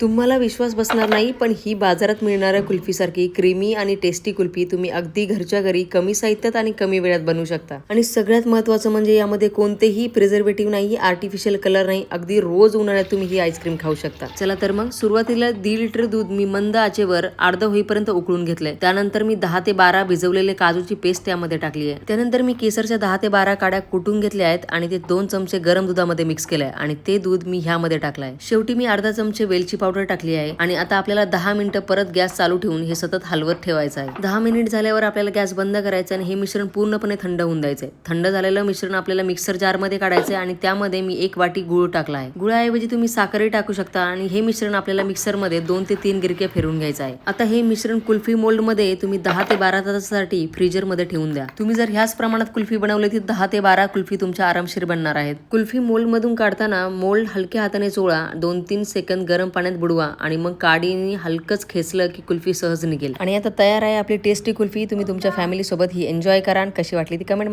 तुम्हाला विश्वास बसणार नाही पण ही बाजारात मिळणाऱ्या कुल्फीसारखी क्रीमी आणि टेस्टी कुल्फी तुम्ही अगदी घरच्या घरी कमी साहित्यात आणि कमी वेळात बनवू शकता. आणि सगळ्यात महत्त्वाचं म्हणजे यामध्ये कोणतेही प्रिझर्वेटिव्ह नाही आर्टिफिशियल कलर नाही अगदी रोज उन्हाळ्यात तुम्ही ही आईस्क्रीम खाऊ शकता. चला तर मग सुरुवातीला दीड लिटर दूध मी मंद आचेवर अर्ध होईपर्यंत उकळून घेतलंय. त्यानंतर मी दहा ते बारा भिजवलेले काजूची पेस्ट त्यामध्ये टाकली आहे. त्यानंतर मी केसरच्या दहा ते बारा काड्या कुटून घेतल्या आहेत आणि ते दोन चमचे गरम दुधामध्ये मिक्स केलंय आणि ते दूध मी ह्यामध्ये टाकलंय. शेवटी मी अर्धा चमचे वेलची पावडर टाकली आहे आणि आता आपल्याला दहा मिनिटं परत गॅस चालू ठेवून हे सतत हलवत ठेवायचं आहे. दहा मिनिट झाल्यावर आपल्याला गॅस बंद करायचा आणि हे मिश्रण पूर्णपणे थंड होऊन द्यायचंय थंड झालेलं मिश्रण आपल्याला मिक्सर जारमध्ये आहे आणि त्यामध्ये मी एक वाटी गुळ टाकला आहे. गुळाऐवजी तुम्ही साखरही टाकू शकता आणि हे मिश्रण आपल्याला मिक्सरमध्ये दोन ते तीन गिरक्या फिरून घ्यायचं आहे. आता हे मिश्रण कुल्फी मोल्डमध्ये तुम्ही दहा ते बारा तासासाठी फ्रीजरमध्ये ठेवून द्या. तुम्ही जर ह्याच प्रमाणात कुल्फी बनवली तर दहा ते बारा कुल्फी तुमच्या आरामशीर बनणार आहेत. कुल्फी मोल्ड मधून काढताना मोल्ड हलक्या हाताने चोळा दोन तीन सेकंद गरम पाण्यात बुडवा आणि मग काडीने हलकंच खेचलं की कुल्फी सहज निघेल. आणि आता तयार आहे आपली टेस्टी कुल्फी. तुम्ही तुमच्या फॅमिली सोबत ही एन्जॉय करा. आणि कशी वाटली ती कमेंट